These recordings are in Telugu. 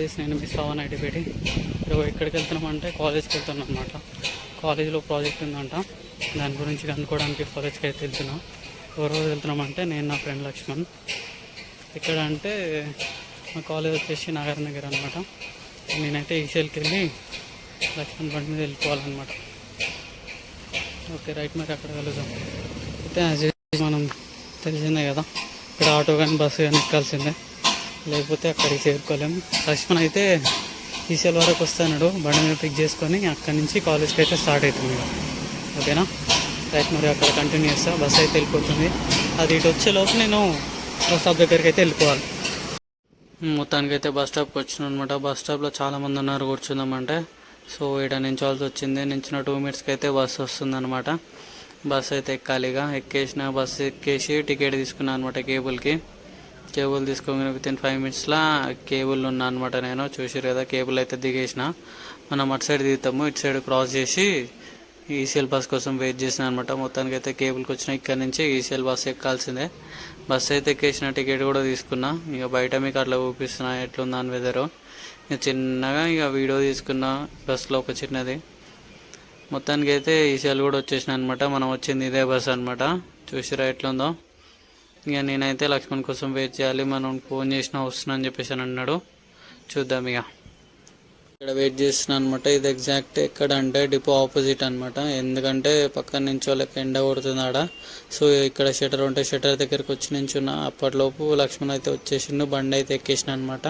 దిస్ నేను మిస్ అవ్వను ఐటీపీటీ పెట్టి ఎక్కడికి వెళ్తున్నామంటే కాలేజ్కి వెళ్తున్నాం అనమాట కాలేజ్లో ప్రాజెక్ట్ ఉందంట. దాని గురించి కనుక్కోవడానికి కాలేజ్కి అయితే వెళ్తున్నాం. ఎవరెవరు వెళ్తున్నామంటే నేను నా ఫ్రెండ్ లక్ష్మణ్. ఇక్కడ అంటే మా కాలేజ్ వచ్చేసి నగర్ నగర్ అనమాట నేనైతే ఈసీఎల్కి వెళ్ళి లక్ష్మణ్ బండి మీద వెళ్ళిపోవాలన్నమాట. ఓకే రైట్ మరి అక్కడ కలుద్దాం అయితే యాజ్ మనం తెలిసిందే కదా. ఇక్కడ ఆటో కానీ బస్సు కానీ ఎక్కాల్సిందే. లేకపోతే అక్కడికి చేరుకోలేము లక్ష్మణ్ అయితే ఈసీఎల్ వరకు వస్తాడు బండి మీద పిక్ చేసుకొని అక్కడి నుంచి కాలేజ్కి అయితే స్టార్ట్ అవుతుంది ఓకేనా? రైట్ మరి అక్కడ కంటిన్యూ చేస్తా. బస్ అయితే వెళ్ళిపోతుంది. అది ఇటు వచ్చేలోపు నేను బస్ స్టాప్ దగ్గరికి అయితే వెళ్ళిపోవాలి. మొత్తానికి అయితే బస్ స్టాప్కి వచ్చిన అనమాట బస్ స్టాప్లో చాలామంది ఉన్నారు కూర్చుందామంటే. సో ఇక్కడ నించోవాల్సి వచ్చింది. నించిన టూ మినిట్స్కి అయితే బస్సు వస్తుంది అనమాట బస్ అయితే ఎక్కాలిగా ఎక్కేసిన బస్సు ఎక్కేసి టికెట్ తీసుకున్నాను అనమాట కేబుల్కి కేబుల్ తీసుకోగానే విత్ ఇన్ ఫైవ్ మినిట్స్లో కేబుల్ ఉన్నా అనమాట నేను. చూసారు కదా కేబుల్ అయితే దిగేసిన. మనం అటు సైడ్ దిగుతాము ఇటు సైడ్ క్రాస్ చేసి ఈసీఎల్ బస్ కోసం వెయిట్ చేసిన అనమాట మొత్తానికి అయితే కేబుల్కి వచ్చిన ఇక్కడ నుంచి ఈసీఎల్ బస్ ఎక్కాల్సిందే. బస్ అయితే ఎక్కేసిన టికెట్ కూడా తీసుకున్నా. ఇక బయట మీకు అట్లా చూపిస్తున్నా ఎట్లుందా అని వెదరు ఇక చిన్నగా ఇక వీడియో తీసుకున్నా బస్సులో ఒక చిన్నది. మొత్తానికి అయితే ఈసీఎల్ కూడా వచ్చేసిన అనమాట మనం వచ్చింది ఇదే బస్ అనమాట చూసిరా ఎట్లుందో. ఇక నేనైతే లక్ష్మణ్ కోసం వెయిట్ చేయాలి. మనం ఫోన్ చేసినా వస్తున్నా అని చెప్పేసి అని అన్నాడు. చూద్దాం ఇక. ఇక్కడ వెయిట్ చేస్తున్నా అనమాట ఇది ఎగ్జాక్ట్ ఎక్కడ అంటే డిపో ఆపోజిట్ అనమాట ఎందుకంటే పక్కన నుంచి వాళ్ళకి ఎండ కొడుతుంది ఆడ. సో ఇక్కడ షటర్ ఉంటే షటర్ దగ్గరికి వచ్చి నించున్న. అప్పటిలోపు లక్ష్మణ్ అయితే వచ్చేసిండు. బండి అయితే ఎక్కేసిన అనమాట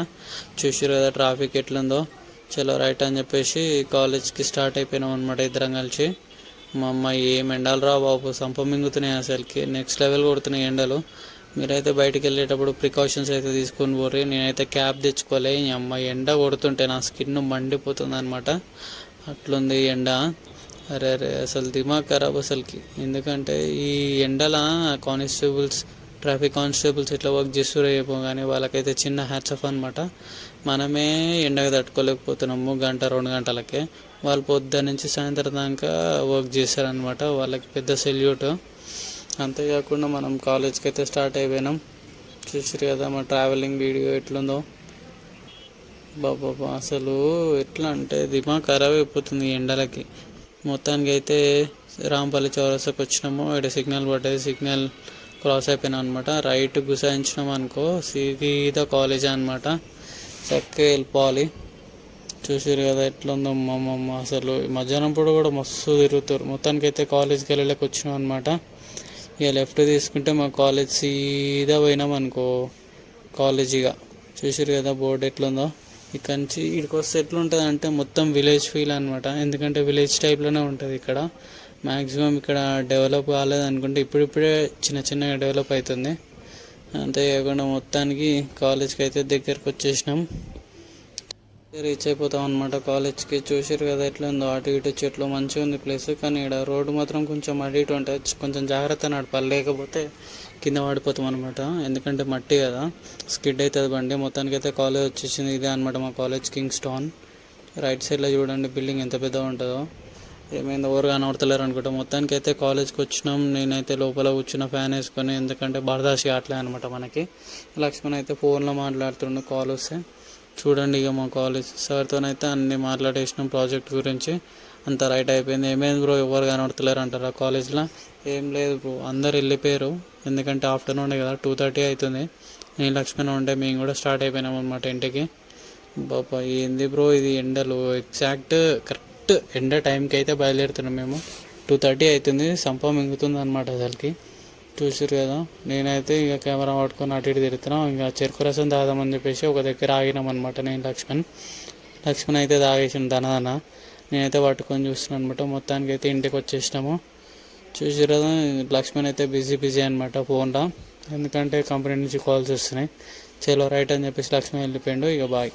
చూసారు కదా ట్రాఫిక్ ఎట్లుందో. చలో రైట్ అని చెప్పేసి కాలేజ్కి స్టార్ట్ అయిపోయినాం అనమాట ఇద్దరం కలిసి. మా అమ్మాయి ఏం ఎండలు రా బాబు సంప మింగుతున్నాయి అసలుకి. నెక్స్ట్ లెవెల్ కొడుతున్నాయి ఎండలు. మీరైతే బయటికి వెళ్ళేటప్పుడు ప్రికాషన్స్ అయితే తీసుకొని పోర్రి. నేనైతే క్యాప్ తెచ్చుకోలే. ఈ అమ్మాయి ఎండ కొడుతుంటే నా స్కిన్ మండిపోతుంది అనమాట అట్లుంది ఎండ. అరే అరే అసలు దిమాగ్ ఖరాబ్ అసలుకి. ఎందుకంటే ఈ ఎండల కానిస్టేబుల్స్ ట్రాఫిక్ కానిస్టేబుల్స్ ఎట్లా వర్క్ చేస్తురో ఏమో కానీ వాళ్ళకైతే చిన్న హ్యాట్స్ ఆఫ్ అనమాట మనమే ఎండకు తట్టుకోలేకపోతున్నాము గంట రెండు గంటలకే. వాళ్ళు పొద్దు నుంచి సాయంత్రం దాకా వర్క్ చేశారనమాట వాళ్ళకి పెద్ద సెల్యూట్. అంతేకాకుండా మనం కాలేజ్కి అయితే స్టార్ట్ అయిపోయినాం. చూసారు కదా మా ట్రావెలింగ్ వీడియో ఎట్లుందో. బాబా అసలు ఎట్లా అంటే దిమాగ్ ఖరాబ్ అయిపోతుంది ఎండలకి. మొత్తానికి అయితే రాంపల్లి చౌరస్తాకి వచ్చినాము ఇక్కడ సిగ్నల్ పడ్డది సిగ్నల్ క్రాస్ అయిపోయినాం అనమాట రైట్ గుసాయించినాం అనుకో సీదా కాలేజ్ అనమాట చక్కగా వెళ్ళిపోవాలి. చూసారు కదా ఎట్లా ఉందో అమ్మమ్మ అసలు మధ్యాహ్నం పూట కూడా మస్తు తిరుగుతారు. మొత్తానికి అయితే కాలేజ్కి వెళ్ళలేక వచ్చినాం అనమాట ఇక లెఫ్ట్ తీసుకుంటే మా కాలేజ్ సీదా పోయినాం అనుకో కాలేజీగా చూసారు కదా బోర్డు ఎట్లుందో. ఇక్కడ నుంచి ఇక్కడికి వస్తే ఎట్లుంటుంది అంటే మొత్తం విలేజ్ ఫీల్ అనమాట ఎందుకంటే విలేజ్ టైప్లోనే ఉంటుంది ఇక్కడ. మ్యాక్సిమం ఇక్కడ డెవలప్ కాలేదు అనుకుంటే ఇప్పుడిప్పుడే చిన్న చిన్నగా డెవలప్ అవుతుంది అంతేకాకుండా మొత్తానికి కాలేజ్కి అయితే దగ్గరకు వచ్చేసినాం రీచ్ అయిపోతాం అనమాట కాలేజ్కి. చూసారు కదా ఎట్లా ఉందో అటు ఇటు చెట్లు మంచిగా ఉంది ప్లేస్ కానీ ఇక్కడ రోడ్డు మాత్రం కొంచెం అటు ఇటు ఉంటుంది కొంచెం జాగ్రత్త నడపాలి. లేకపోతే కింద పడిపోతాం అనమాట ఎందుకంటే మట్టి కదా. స్కిడ్ అవుతుంది బండి. మొత్తానికి అయితే కాలేజ్ వచ్చేసింది ఇదే అనమాట మా కాలేజ్ కింగ్ స్టోన్. రైట్ సైడ్లో చూడండి బిల్డింగ్ ఎంత పెద్దగా ఉంటుందో ఏమైందో ఎవరు కనబడతలేరు అనుకుంటా. మొత్తానికి అయితే కాలేజ్కి వచ్చినాం. నేనైతే లోపల కూర్చున్న ఫ్యాన్ వేసుకొని ఎందుకంటే బరదాసి ఆటలే అనమాట మనకి. లక్ష్మణ్ అయితే ఫోన్లో మాట్లాడుతుండు కాల్ వస్తే. చూడండి ఇక మా కాలేజ్ సార్తోనైతే అన్ని మాట్లాడేసినాం ప్రాజెక్ట్ గురించి. అంత రైట్ అయిపోయింది. ఏమైంది బ్రో ఎవరు కనబడతలేరు అంటారు ఆ కాలేజ్లో ఏం లేదు బ్రో అందరు వెళ్ళిపోయారు. ఎందుకంటే ఆఫ్టర్నూన్ కదా. టూ థర్టీ అవుతుంది నేను లక్ష్మణ్ ఉంటే మేము కూడా స్టార్ట్ అయిపోయినాం అనమాట ఇంటికి. బాబా ఏంది బ్రో ఇది ఎండలు? ఎగ్జాక్ట్ కరెక్ట్ ఎండ టైంకి అయితే బయలుదేరుతున్నాం మేము. టూ థర్టీ అవుతుంది సంప మింగుతుంది అనమాట అసలుకి. చూసారు కదా నేనైతే ఇక కెమెరా పట్టుకొని అటు ఇటు తిరుగుతున్నాం. ఇంకా చెరుకు రసం తాగదామని చెప్పేసి ఒక దగ్గర ఆగినాం అనమాట నేను లక్ష్మణ్. లక్ష్మణ్ అయితే తాగేసిన దనదన నేనైతే పట్టుకొని చూస్తున్నాను అనమాట మొత్తానికి అయితే ఇంటికి వచ్చేసినాము. చూసారు కదా లక్ష్మణ్ అయితే బిజీ బిజీ అనమాట ఫోన్లో. ఎందుకంటే కంపెనీ నుంచి కాల్స్ వస్తున్నాయి. చలో రైట్ అని చెప్పేసి లక్ష్మణ్ వెళ్ళిపోయాడు. ఇక బాయ్.